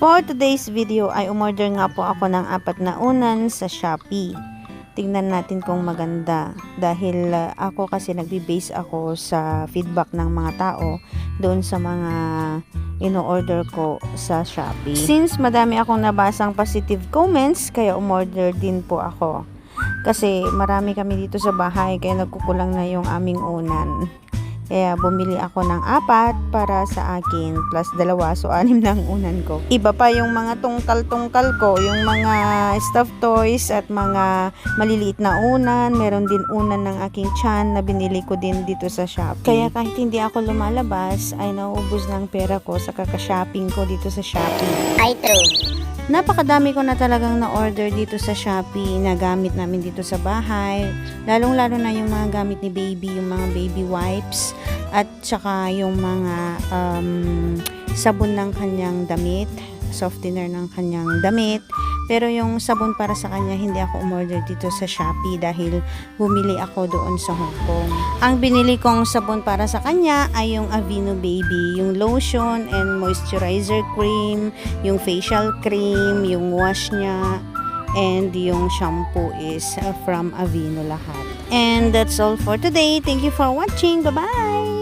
For today's video ay umorder nga po ako ng apat na unan sa Shopee. Tingnan natin kung maganda dahil uh, ako kasi nagbe-base ako sa feedback ng mga tao doon sa mga ino-order ko sa Shopee. Since madami akong nabasang positive comments, kaya umorder din po ako. Kasi marami kami dito sa bahay kaya nagkukulang na yung aming unan. Kaya bumili ako ng apat para sa akin plus dalawa so anim na ang unan ko. Iba pa yung mga tungkal-tungkal ko, yung mga stuffed toys at mga maliliit na unan. Meron din unan ng aking chan na binili ko din dito sa Shopee. Kaya kahit hindi ako lumalabas ay nauubos ng pera ko sa kaka-shopping ko dito sa Shopee. Ay, true. Napakadami ko na talagang na-order dito sa Shopee na gamit namin dito sa bahay. Lalong-lalo na yung mga gamit ni baby, yung mga baby wipes at saka yung mga um, sabon ng kanyang damit, softener ng kanyang damit. Pero yung sabon para sa kanya, hindi ako umorder dito sa Shopee dahil bumili ako doon sa Hong Kong. Ang binili kong sabon para sa kanya ay yung Aveeno Baby, yung lotion and moisturizer cream, yung facial cream, yung wash niya, and yung shampoo is uh, from Aveeno lahat. And that's all for today. Thank you for watching. Bye-bye!